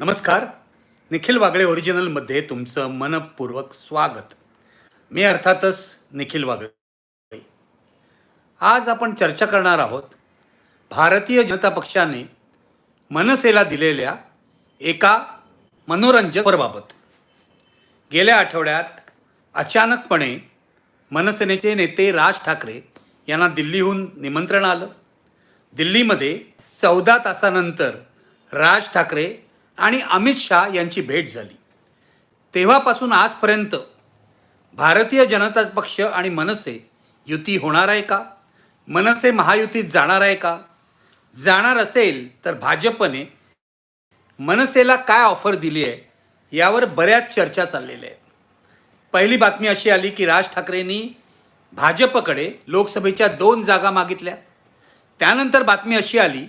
नमस्कार. निखिल वागळे ओरिजिनलमध्ये तुमचं मनपूर्वक स्वागत. मी अर्थातच निखिल वागळे. आज आपण चर्चा करणार आहोत भारतीय जनता पक्षाने मनसेला दिलेल्या एका मनोरंजकवरबाबत गेल्या आठवड्यात अचानकपणे मनसेनेचे नेते राज ठाकरे यांना दिल्लीहून निमंत्रण आलं. दिल्लीमध्ये चौदा तासानंतर राज ठाकरे आणि अमित शहा यांची भेट झाली. तेव्हापासून आजपर्यंत भारतीय जनता पक्ष आणि मनसे युती होणार आहे का? मनसे महायुतीत जाणार आहे का? जाणार असेल तर भाजपने मनसेला काय ऑफर दिली आहे यावर बऱ्याच चर्चा चाललेल्या आहेत. पहिली बातमी अशी आली की राज ठाकरेंनी भाजपकडे लोकसभेच्या दोन जागा मागितल्या. त्यानंतर बातमी अशी आली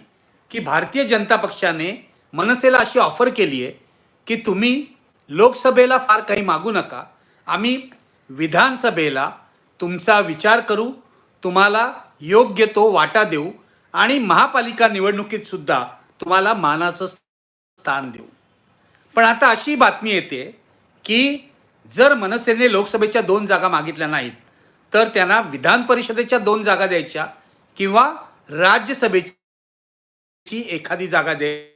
की भारतीय जनता पक्षाने मनसेला अशी ऑफर केली आहे की तुम्ही लोकसभेला फार काही मागू नका. आम्ही विधानसभेला तुमचा विचार करू तुम्हाला योग्य तो वाटा देऊ आणि महापालिका निवडणुकीत सुद्धा तुम्हाला मानाचं स्थान देऊ. पण आता अशी बातमी येते की जर मनसेने लोकसभेच्या दोन जागा मागितल्या नाहीत तर त्यांना विधान परिषदेच्या दोन जागा द्यायच्या किंवा राज्यसभेची एखादी जागा द्यायची.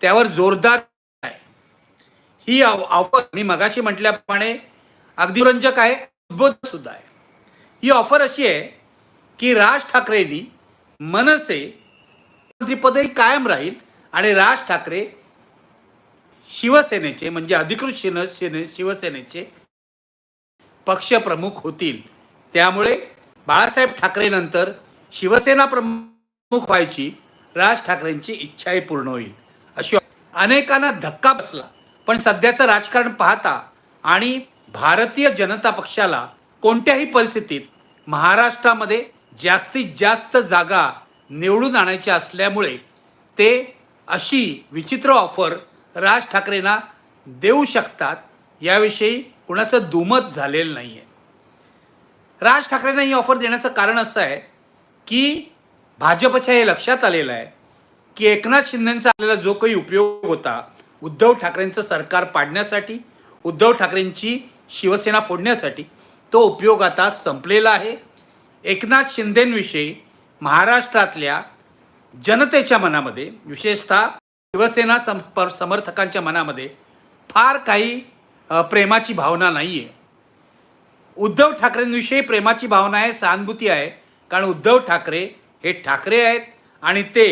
त्यावर जोरदार आहे. ही ऑफर मी मगाशी म्हटल्याप्रमाणे अगदी रंजक आहे उद्बोधक सुद्धा आहे. ही ऑफर अशी आहे की राज ठाकरेंनी मनसे मंत्रीपदही कायम राहील आणि राज ठाकरे शिवसेनेचे म्हणजे अधिकृत शिन शिने शिवसेनेचे पक्षप्रमुख होतील. त्यामुळे बाळासाहेब ठाकरेनंतर शिवसेना प्रमुख व्हायची राज ठाकरेंची इच्छाही पूर्ण होईल. अशी अनेकांना धक्का बसला. पण सध्याचं राजकारण पाहता आणि भारतीय जनता पक्षाला कोणत्याही परिस्थितीत महाराष्ट्रामध्ये जास्तीत जास्त जागा निवडून आणायच्या असल्यामुळे ते अशी विचित्र ऑफर राज ठाकरेंना देऊ शकतात याविषयी कुणाचं दुमत झालेलं नाही आहे राज ठाकरेंना ही ऑफर देण्याचं कारण असं आहे की भाजपच्या हे लक्षात आलेलं आहे की एकनाथ शिंदेंचा आपल्याला जो काही उपयोग होता उद्धव ठाकरेंचं सरकार पाडण्यासाठी उद्धव ठाकरेंची शिवसेना फोडण्यासाठी तो उपयोग आता संपलेला आहे. एकनाथ शिंदेंविषयी महाराष्ट्रातल्या जनतेच्या मनामध्ये विशेषतः शिवसेना संप समर्थकांच्या मनामध्ये फार काही प्रेमाची भावना नाही आहे उद्धव ठाकरेंविषयी प्रेमाची भावना आहे सहानुभूती आहे कारण उद्धव ठाकरे हे ठाकरे आहेत आणि ते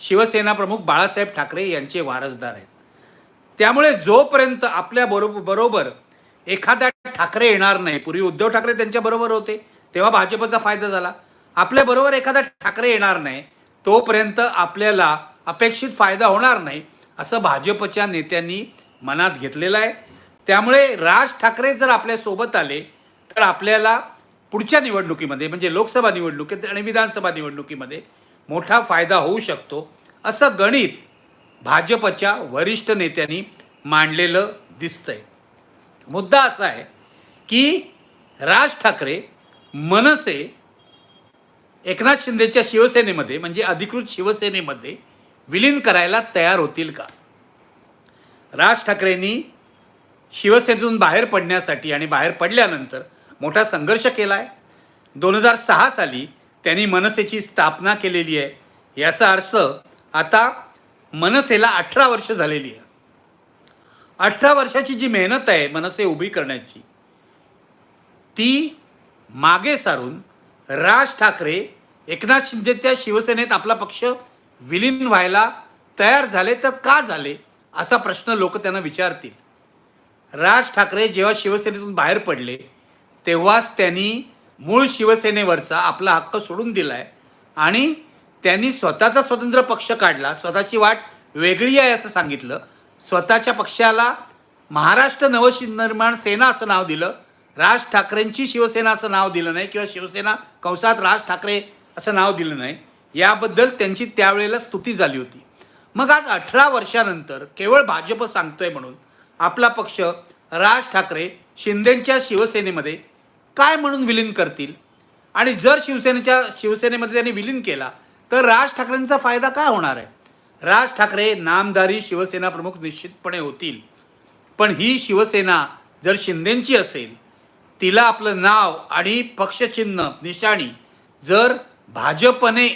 शिवसेना प्रमुख बाळासाहेब ठाकरे यांचे वारसदार आहेत. त्यामुळे जोपर्यंत आपल्या बरोबर बरोबर एखादा ठाकरे येणार नाही पूर्वी उद्धव ठाकरे त्यांच्याबरोबर होते तेव्हा भाजपचा फायदा झाला. आपल्याबरोबर एखादा ठाकरे येणार नाही तोपर्यंत आपल्याला अपेक्षित फायदा होणार नाही असं भाजपच्या नेत्यांनी मनात घेतलेलं आहे. त्यामुळे राज ठाकरे जर आपल्यासोबत आले तर आपल्याला पुढच्या निवडणुकीमध्ये म्हणजे लोकसभा निवडणुकीत आणि विधानसभा निवडणुकीमध्ये मोठा फायदा होऊ शकतो असं गणित भाजपच्या वरिष्ठ नेत्यांनी मांडलेलं दिसतंय. मुद्दा असा आहे की राज ठाकरे मनसे एकनाथ शिंदेच्या शिवसेनेमध्ये म्हणजे अधिकृत शिवसेनेमध्ये विलीन करायला तयार होतील का? राज ठाकरेंनी शिवसेनेतून बाहेर पडण्यासाठी आणि बाहेर पडल्यानंतर मोठा संघर्ष केला आहे दोन हजार सहा साली त्यांनी मनसेची स्थापना केलेली आहे. याचा अर्थ आता मनसेला अठरा वर्ष झालेली आहे. अठरा वर्षाची जी मेहनत आहे मनसे उभी करण्याची ती मागे सारून राज ठाकरे एकनाथ शिंदे त्या शिवसेनेत आपला पक्ष विलीन व्हायला तयार झाले तर का झाले असा प्रश्न लोक त्यांना विचारतील. राज ठाकरे जेव्हा शिवसेनेतून बाहेर पडले तेव्हाच त्यांनी मूळ शिवसेनेवरचा आपला हक्क सोडून दिला आहे आणि त्यांनी स्वतःचा स्वतंत्र पक्ष काढला. स्वतःची वाट वेगळी आहे असं सांगितलं. स्वतःच्या पक्षाला महाराष्ट्र नवनिर्माण सेना असं नाव दिलं. राज ठाकरेंची शिवसेना असं नाव दिलं नाही किंवा शिवसेना कंसात राज ठाकरे असं नाव दिलं नाही. याबद्दल त्यांची त्यावेळेला स्तुती झाली होती. मग आज अठरा वर्षानंतर केवळ भाजप सांगतोय म्हणून आपला पक्ष राज ठाकरे शिंदेंच्या शिवसेनेमध्ये काय म्हणून विलीन करतील? आणि जर शिवसेनेच्या शिवसेनेमध्ये त्यांनी विलीन केला तर राज ठाकरेंचा फायदा काय होणार आहे? राज ठाकरे नामधारी शिवसेना प्रमुख निश्चितपणे होतील. पण ही शिवसेना जर शिंदेंची असेल तिला आपलं नाव आणि पक्षचिन्ह निशाणी जर भाजपने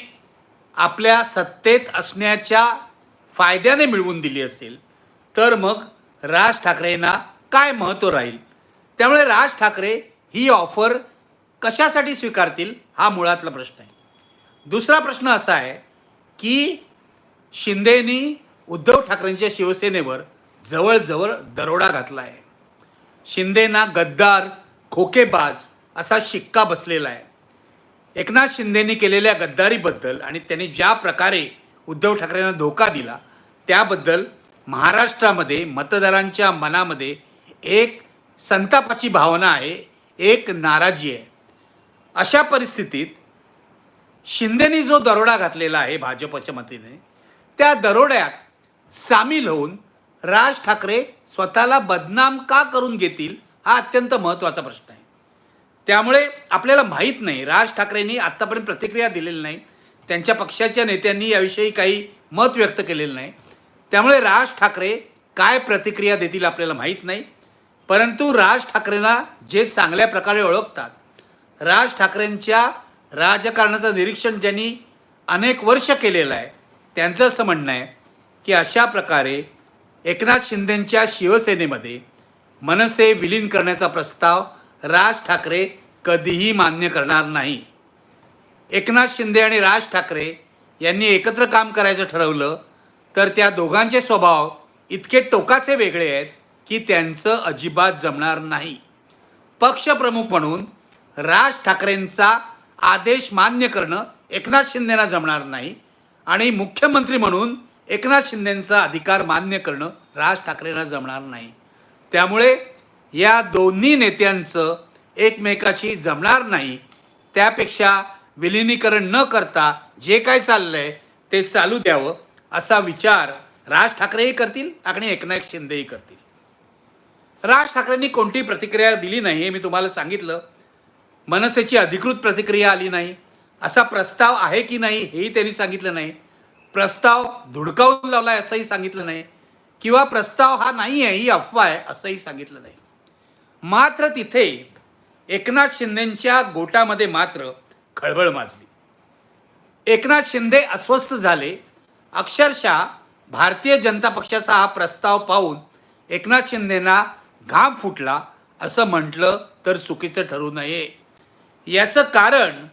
आपल्या सत्तेत असण्याच्या फायद्याने मिळवून दिली असेल तर मग राज ठाकरेंना काय महत्त्व राहील? त्यामुळे राज ठाकरे ही ऑफर कशासाठी स्वीकारतील हा मुळातला प्रश्न आहे. दुसरा प्रश्न असा आहे की शिंदेनी उद्धव ठाकरेंच्या शिवसेनेवर जवळजवळ दरोडा घातला आहे. शिंदेना गद्दार खोकेबाज असा शिक्का बसलेला आहे. एकनाथ शिंदेनी केलेल्या गद्दारीबद्दल आणि त्यांनी ज्या प्रकारे उद्धव ठाकरेंना धोका दिला त्याबद्दल महाराष्ट्रामध्ये मतदारांच्या मनामध्ये एक संतापाची भावना आहे एक नाराजी आहे. अशा परिस्थितीत शिंदेनी जो दरोडा घातलेला आहे भाजपच्या मतीने त्या दरोड्यात सामील होऊन राज ठाकरे स्वतःला बदनाम का करून घेतील हा अत्यंत महत्त्वाचा प्रश्न आहे. त्यामुळे आपल्याला माहीत नाही राज ठाकरेंनी आत्तापर्यंत प्रतिक्रिया दिलेली नाही त्यांच्या पक्षाच्या नेत्यांनी याविषयी काही मत व्यक्त केलेलं नाही. त्यामुळे राज ठाकरे काय प्रतिक्रिया देतील आपल्याला माहीत नाही. परंतु राज ठाकरेंना जे चांगल्या प्रकारे ओळखतात राज ठाकरेंच्या राजकारणाचं निरीक्षण ज्यांनी अनेक वर्ष केलेलं आहे त्यांचं असं म्हणणं आहे की अशा प्रकारे एकनाथ शिंदेंच्या शिवसेनेमध्ये मनसे विलीन करण्याचा प्रस्ताव राज ठाकरे कधीही मान्य करणार नाही. एकनाथ शिंदे आणि राज ठाकरे यांनी एकत्र काम करायचं ठरवलं तर त्या दोघांचे स्वभाव इतके टोकाचे वेगळे आहेत की त्यांचं अजिबात जमणार नाही. पक्षप्रमुख म्हणून राज ठाकरेंचा आदेश मान्य करणं एकनाथ शिंदेना जमणार नाही आणि मुख्यमंत्री म्हणून एकनाथ शिंदेंचा अधिकार मान्य करणं राज ठाकरेंना जमणार नाही. त्यामुळे या दोन्ही नेत्यांचं एकमेकाशी जमणार नाही. त्यापेक्षा विलिनीकरण न करता जे काय चाललंय ते चालू द्यावं असा विचार राज ठाकरेही करतील आणि एकनाथ शिंदेही करतील. राज ठाकरेंनी कोणती प्रतिक्रिया दिली नाही हे मी तुम्हाला सांगितलं. मनसेची अधिकृत प्रतिक्रिया आली नाही. असा प्रस्ताव आहे की नाही हेही त्यांनी सांगितलं नाही. प्रस्ताव धुडकावून लावला आहे असंही सांगितलं नाही. किंवा प्रस्ताव हा नाही आहे ही अफवा आहे असंही सांगितलं नाही. मात्र तिथे एकनाथ शिंदेंच्या गोटामध्ये मात्र खळबळ माजली. एकनाथ शिंदे अस्वस्थ झाले. अक्षरशः भारतीय जनता पक्षाचा हा प्रस्ताव पाहून एकनाथ शिंदेना घाम फुटला असं म्हटलं तर चुकीचं ठरू नये. याचं कारण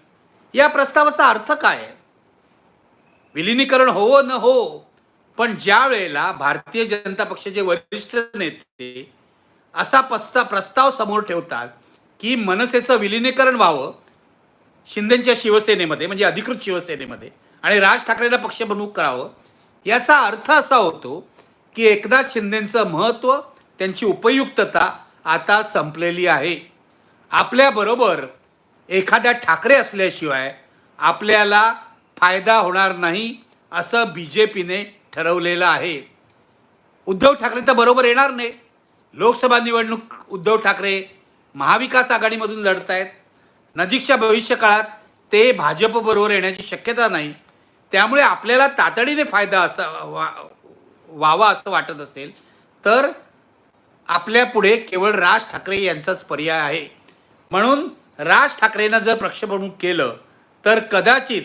या प्रस्तावाचा अर्थ काय? विलिनीकरण हो न हो पण ज्या वेळेला भारतीय जनता पक्षाचे वरिष्ठ नेते असा पस्ता प्रस्ताव समोर ठेवतात की मनसेचं विलिनीकरण व्हावं शिंदेच्या शिवसेनेमध्ये म्हणजे अधिकृत शिवसेनेमध्ये आणि राज ठाकरेला पक्षप्रमुख करावं याचा अर्थ असा होतो की एकनाथ शिंदेंचं महत्त्व त्यांची उपयुक्तता आता संपलेली आहे. आपल्याबरोबर एखाद्या ठाकरे असल्याशिवाय आपल्याला फायदा होणार नाही असं बी जे पीने ठरवलेलं आहे. उद्धव ठाकरे तर बरोबर येणार नाही. लोकसभा निवडणूक उद्धव ठाकरे महाविकास आघाडीमधून लढत आहेत नजीकच्या भविष्यकाळात ते भाजपबरोबर येण्याची शक्यता नाही. त्यामुळे आपल्याला तातडीने फायदा असा वा व्हावा असं वाटत असेल. तर आपल्या पुढे केवळ राज ठाकरे यांचाच पर्याय आहे. म्हणून राज ठाकरेंना जर पक्षप्रमुख केलं तर कदाचित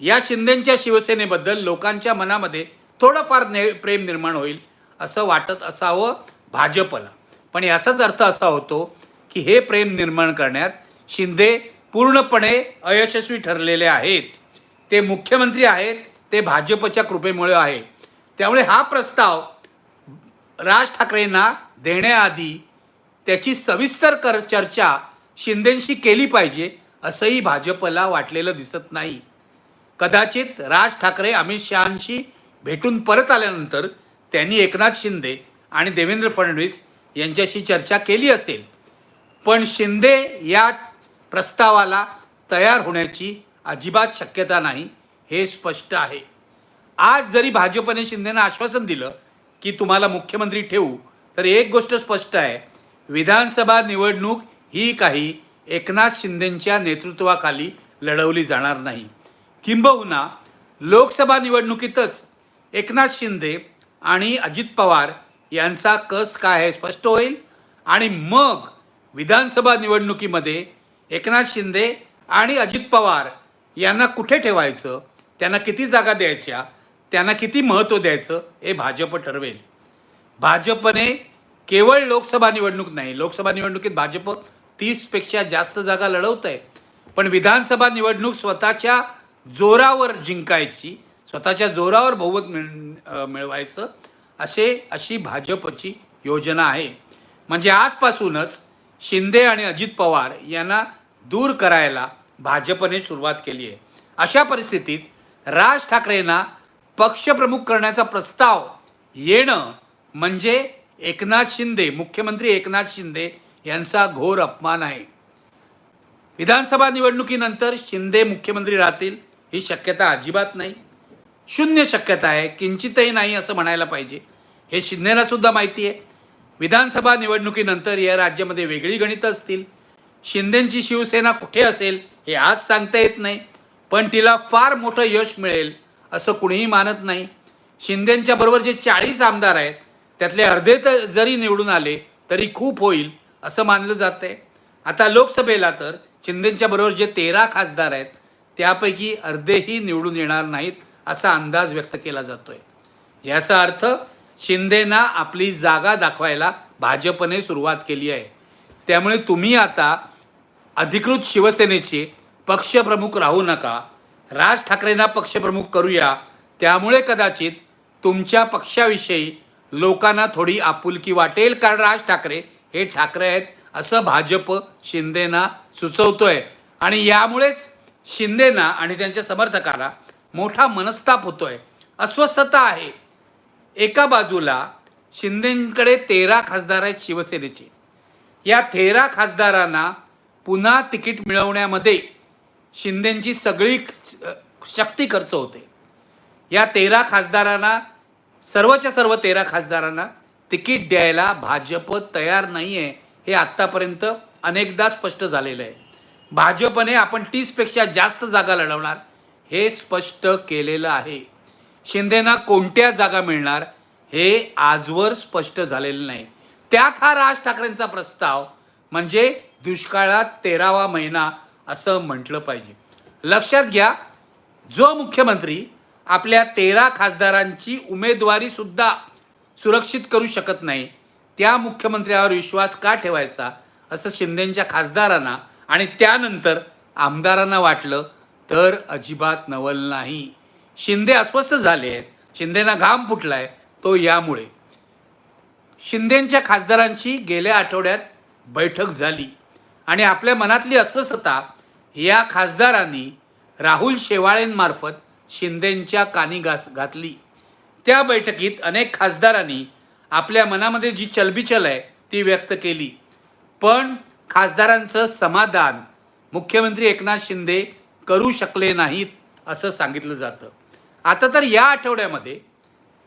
या शिंदेंच्या शिवसेनेबद्दल लोकांच्या मनामध्ये थोडंफार ने प्रेम निर्माण होईल असं वाटत असावं भाजपला. पण याचाच अर्थ असा होतो की हे प्रेम निर्माण करण्यात शिंदे पूर्णपणे अयशस्वी ठरलेले आहेत. ते मुख्यमंत्री आहेत ते भाजपच्या कृपेमुळे आहे. त्यामुळे हा प्रस्ताव राज ठाकरेंना देण्याआधी त्याची सविस्तर कर चर्चा शिंदेशी केली पाहिजे असंही भाजपला वाटलेलं दिसत नाही. कदाचित राज ठाकरे अमित शहांशी भेटून परत आल्यानंतर त्यांनी एकनाथ शिंदे आणि देवेंद्र फडणवीस यांच्याशी चर्चा केली असेल. पण शिंदे या प्रस्तावाला तयार होण्याची अजिबात शक्यता नाही हे स्पष्ट आहे. आज जरी भाजपने शिंदेना आश्वासन दिलं की तुम्हाला मुख्यमंत्री ठेवू तर एक गोष्ट स्पष्ट आहे. विधानसभा निवडणूक ही काही एकनाथ शिंदेंच्या नेतृत्वाखाली लढवली जाणार नाही. किंबहुना लोकसभा निवडणुकीतच एकनाथ शिंदे आणि अजित पवार यांचा कस काय आहे स्पष्ट होईल? आणि मग विधानसभा निवडणुकीमध्ये एकनाथ शिंदे आणि अजित पवार यांना कुठे ठेवायचं? त्यांना किती जागा द्यायच्या? त्यांना किती महत्त्व द्यायचं? हे भाजप ठरवेल. भाजपने केवळ लोकसभा निवडणूक नाही लोकसभा निवडणुकीत भाजप तीसपेक्षा जास्त जागा लढवत आहे पण विधानसभा निवडणूक स्वतःच्या जोरावर जिंकायची स्वतःच्या जोरावर बहुमत मिळ मिळवायचं असे अशी भाजपची योजना आहे. म्हणजे आजपासूनच शिंदे आणि अजित पवार यांना दूर करायला भाजपने सुरुवात केली आहे. अशा परिस्थितीत राज ठाकरेंना पक्षप्रमुख करण्याचा प्रस्ताव येणं म्हणजे एकनाथ शिंदे मुख्यमंत्री एकनाथ शिंदे यांचा घोर अपमान आहे. विधानसभा निवडणुकीनंतर शिंदे मुख्यमंत्री राहतील ही शक्यता अजिबात नाही. शून्य शक्यता आहे किंचितही नाही असं म्हणायला पाहिजे. हे शिंदेला सुद्धा माहिती आहे. विधानसभा निवडणुकीनंतर या राज्यामध्ये वेगळी गणितं असतील. शिंदेंची शिवसेना कुठे असेल हे आज सांगता येत नाही पण तिला फार मोठं यश मिळेल असं कुणीही मानत नाही. शिंदेंच्या बरोबर जे चाळीस आमदार आहेत त्यातले अर्धे तर जरी निवडून आले तरी खूप होईल असं मानलं जात आहे आता लोकसभेला तर शिंदेच्या बरोबर जे तेरा खासदार आहेत त्यापैकी अर्धेही निवडून येणार नाहीत असा अंदाज व्यक्त केला जातोय. याचा अर्थ शिंदेना आपली जागा दाखवायला भाजपने सुरुवात केली आहे. त्यामुळे तुम्ही आता अधिकृत शिवसेनेचे पक्षप्रमुख राहू नका राज ठाकरेंना पक्षप्रमुख करूया त्यामुळे कदाचित तुमच्या पक्षाविषयी लोकांना थोडी आपुलकी वाटेल कारण राज ठाकरे हे ठाकरे आहेत असं भाजप शिंदेना सुचवतोय. आणि यामुळेच शिंदेना आणि त्यांच्या समर्थकाला मोठा मनस्ताप होतोय. अस्वस्थता आहे. एका बाजूला शिंदेकडे तेरा खासदार आहेत शिवसेनेचे. या तेरा खासदारांना पुन्हा तिकीट मिळवण्यामध्ये शिंदेची सगळी शक्ती खर्च होते. या तेरा खासदारांना सर्वच्या सर्व तेरा खासदारांना तिकीट द्यायला भाजप तयार नाही आहे हे आत्तापर्यंत अनेकदा स्पष्ट झालेलं आहे. भाजपने आपण तीसपेक्षा जास्त जागा लढवणार हे स्पष्ट केलेलं आहे. शिंदेना कोणत्या जागा मिळणार हे आजवर स्पष्ट झालेलं नाही. त्यात हा राज ठाकरेंचा प्रस्ताव म्हणजे दुष्काळात तेरावा महिना असं म्हटलं पाहिजे. लक्षात घ्या जो मुख्यमंत्री आपल्या तेरा खासदारांची उमेदवारी सुद्धा सुरक्षित करू शकत नाही. त्या मुख्यमंत्र्यावर विश्वास का ठेवायचा? असं शिंदेंच्या खासदारांना आणि त्यानंतर आमदारांना वाटलं तर अजिबात नवल नाही. शिंदे अस्वस्थ झाले आहेत. शिंदेना घाम फुटलाय तो यामुळे. शिंदेंच्या खासदारांची गेल्या आठवड्यात बैठक झाली. आणि आपल्या मनातली अस्वस्थता या खासदारांनी राहुल शेवाळेंमार्फत शिंदेंच्या कानी घास घातली. त्या बैठकीत अनेक खासदारांनी आपल्या मनामध्ये जी चलबिचल आहे ती व्यक्त केली. पण खासदारांचं समाधान मुख्यमंत्री एकनाथ शिंदे करू शकले नाहीत असं सांगितलं जातं. आता तर या आठवड्यामध्ये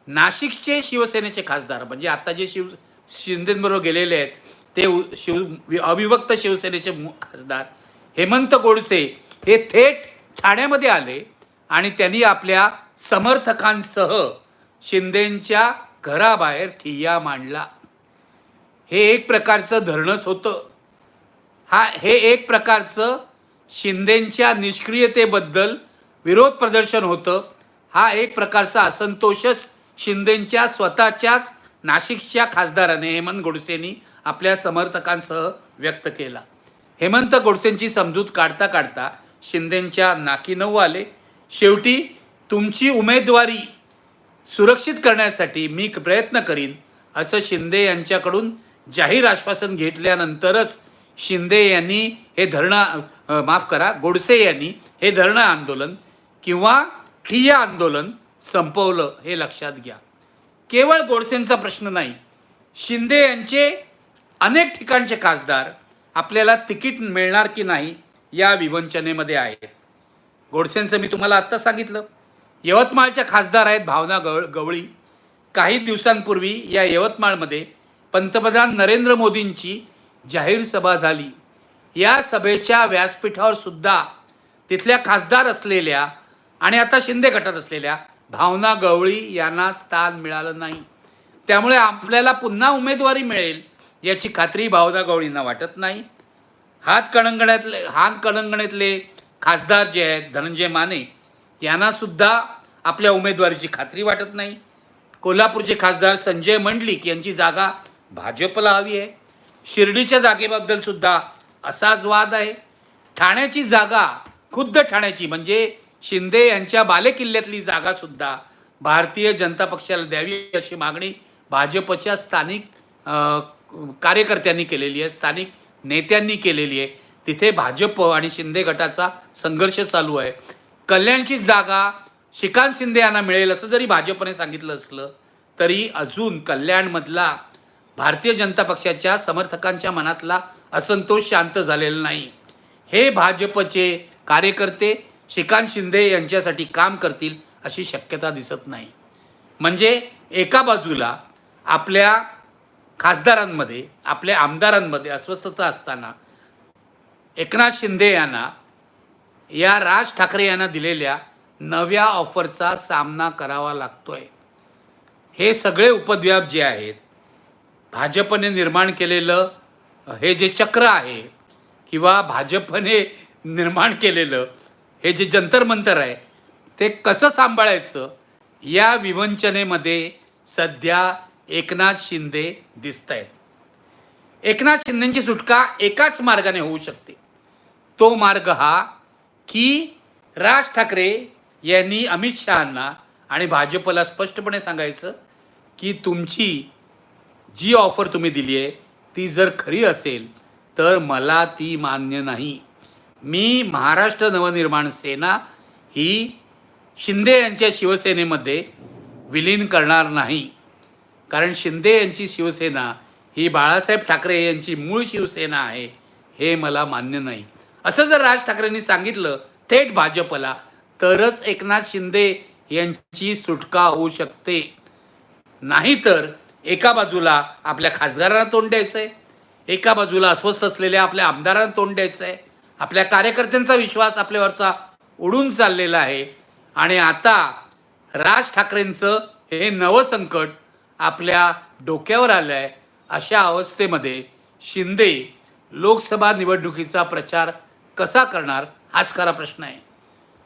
नाशिकचे शिवसेनेचे खासदार म्हणजे आता जे शिव शिंदेबरोबर गेलेले आहेत ते शिव वि- अविभक्त शिवसेनेचे खासदार हेमंत गोडसे हे थेट ठाण्यामध्ये आले. आणि त्यांनी आपल्या समर्थकांसह शिंदेंच्या घराबाहेर ठिय्या मांडला. हे एक प्रकारचं धरणच होतं. हा हे एक प्रकारचं शिंदेंच्या निष्क्रियतेबद्दल विरोध प्रदर्शन होतं. हा एक प्रकारचा असंतोषच शिंदेंच्या स्वतःच्याच नाशिकच्या खासदाराने हेमंत गोडसेंनी आपल्या समर्थकांसह व्यक्त केला. हेमंत गोडसेंची समजूत काढता काढता शिंदेंच्या नाकी नऊ आले. शेवटी तुमची उमेदवारी सुरक्षित करण्यासाठी मी प्रयत्न करीन असं शिंदे यांच्याकडून जाहीर आश्वासन घेतल्यानंतरच शिंदे यांनी हे धरणं माफ करा गोडसे यांनी हे धरणं आंदोलन किंवा ठिय्या आंदोलन संपवलं हे लक्षात घ्या. केवळ गोडसेंचा प्रश्न नाही शिंदे यांचे अनेक ठिकाणचे खासदार आपल्याला तिकीट मिळणार की नाही या विवंचनेमध्ये आहेत. गोडसेंचं मी तुम्हाला आत्ता सांगितलं. यवतमाळच्या खासदार आहेत भावना गव गवळी. काही दिवसांपूर्वी या यवतमाळमध्ये पंतप्रधान नरेंद्र मोदींची जाहीर सभा झाली. या सभेच्या व्यासपीठावर सुद्धा तिथल्या खासदार असलेल्या आणि आता शिंदे गटात असलेल्या भावना गवळी यांना स्थान मिळालं नाही. त्यामुळे आपल्याला पुन्हा उमेदवारी मिळेल याची खात्री भावना गवळींना वाटत नाही. हात कणंगण्यातले हात कणंगण्यातले खासदार जे आहेत धनंजय माने यांनासुद्धा आपल्या उमेदवारीची खात्री वाटत नाही. कोल्हापूरचे खासदार संजय मंडलिक यांची जागा भाजपला हवी आहे. शिर्डीच्या जागेबद्दलसुद्धा असाच वाद आहे. ठाण्याची जागा खुद्द ठाण्याची म्हणजे शिंदे यांच्या बालेकिल्ल्यातली जागासुद्धा भारतीय जनता पक्षाला द्यावी अशी मागणी भाजपच्या स्थानिक कार्यकर्त्यांनी केलेली आहे स्थानिक नेत्यांनी केलेली आहे. तिथे भाजप आणि शिंदे गटाचा संघर्ष चालू आहे. कल्याणची जागा श्रीकांत शिंदे यांना मिळेल असं जरी भाजपने सांगितलं असलं तरी अजून कल्याणमधला भारतीय जनता पक्षाच्या समर्थकांच्या मनातला असंतोष शांत झालेला नाही. हे भाजपचे कार्यकर्ते श्रीकांत शिंदे यांच्यासाठी काम करतील अशी शक्यता दिसत नाही. म्हणजे एका बाजूला आपल्या खासदारांमध्ये आपल्या आमदारांमध्ये अस्वस्थता असताना एकनाथ शिंदे यांना या राज ठाकरे यांना दिलेल्या नव्या ऑफरचा सामना करावा लागतोय. हे सगळे उपद्व्याप जे आहेत भाजपने निर्माण केलेलं हे जे चक्र आहे किंवा भाजपने निर्माण केलेलं हे जे जंतर मंतर आहे ते कसं सांभाळायचं या विवंचनेमध्ये सध्या एकनाथ शिंदे दिसत आहेत एकनाथ शिंदेची सुटका एकाच मार्गाने होऊ शकते. तो मार्ग हा की राज ठाकरे यांनी अमित शहांना आणि भाजपला स्पष्टपणे सांगायचं की तुमची जी ऑफर तुम्ही दिली आहे ती जर खरी असेल तर मला ती मान्य नाही. मी महाराष्ट्र नवनिर्माण सेना ही शिंदे यांच्या शिवसेनेमध्ये विलीन करणार नाही. कारण शिंदे यांची शिवसेना ही बाळासाहेब ठाकरे यांची मूळ शिवसेना आहे हे मला मान्य नाही. असं जर राज ठाकरेंनी सांगितलं थेट भाजपला तरच एकनाथ शिंदे यांची सुटका होऊ शकते. नाहीतर एका बाजूला आपल्या खासदारांना तोंड द्यायचं आहे एका बाजूला अस्वस्थ असलेल्या आपल्या आमदारांना तोंड द्यायचं आहे आपल्या कार्यकर्त्यांचा विश्वास आपल्यावरचा उडून चाललेला आहे. आणि आता राज ठाकरेंचं हे नवं संकट आपल्या डोक्यावर आलं आहे अशा अवस्थेमध्ये शिंदे लोकसभा निवडणुकीचा प्रचार कसा करणार हाच खरा प्रश्न आहे.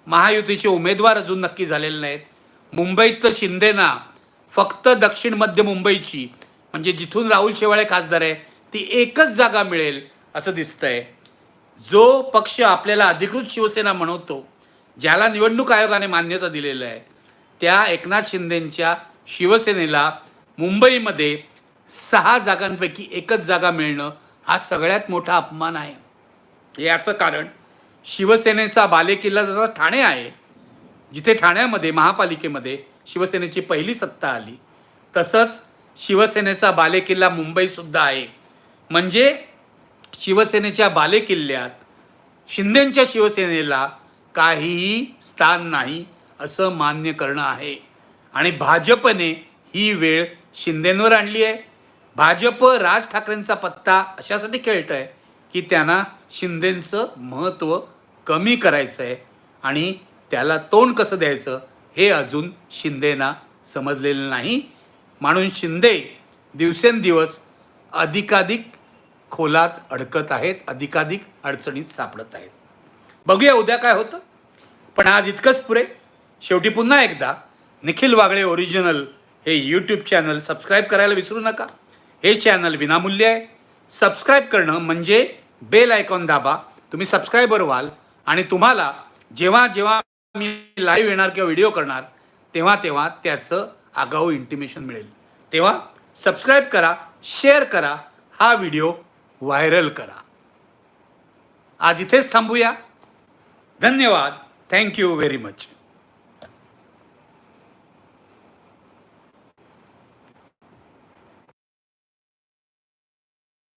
महायुतीचे उमेदवार अजून नक्की झालेले नाहीत. मुंबईत तर शिंदेना फक्त दक्षिण मध्य मुंबईची म्हणजे जिथून राहुल शेवाळे खासदार आहे ती एकच जागा मिळेल असं दिसतंय. जो पक्ष आपल्याला अधिकृत शिवसेना म्हणवतो ज्याला निवडणूक आयोगाने मान्यता दिलेलं आहे त्या एकनाथ शिंदेंच्या शिवसेनेला मुंबईमध्ये सहा जागांपैकी एकच जागा मिळणं हा सगळ्यात मोठा अपमान आहे. याचं कारण शिवसेनेचा बालेकिल्ला जसा ठाणे आहे जिथे ठाण्यामध्ये महापालिकेमध्ये शिवसेनेची पहिली सत्ता आली तसंच शिवसेनेचा बालेकिल्ला मुंबईसुद्धा आहे. म्हणजे शिवसेनेच्या बालेकिल्ल्यात शिंदेंच्या शिवसेनेला काहीही स्थान नाही असं मान्य करणं आहे. आणि भाजपने ही वेळ शिंदेंवर आणली आहे. भाजप राज ठाकरेंचा पत्ता अशासाठी खेळत आहे की त्यांना शिंदेंचं महत्त्व कमी करायचं आहे आणि त्याला तोंड कसं द्यायचं हे अजून शिंदेना समजलेलं नाही. म्हणून शिंदे दिवसेंदिवस अधिकाधिक खोलात अडकत आहेत अधिकाधिक अडचणीत सापडत आहेत. बघूया उद्या काय होतं. पण आज इतकंच पुरे. शेवटी पुन्हा एकदा निखिल वागळे ओरिजिनल हे यूट्यूब चॅनल सबस्क्राईब करायला विसरू नका. हे चॅनल विनामूल्य आहे. सबस्क्राईब करणं म्हणजे बेल आयकॉन दाबा तुम्ही सबस्क्रायबर व्हाल आणि तुम्हाला जेव्हा जेव्हा मी लाईव्ह येणार किंवा व्हिडिओ करणार तेव्हा तेव्हा त्याचं आगाऊ इंटिमेशन मिळेल. तेव्हा सबस्क्राईब करा शेअर करा हा व्हिडिओ व्हायरल करा. आज इथेच थांबूया. धन्यवाद. Thank you very much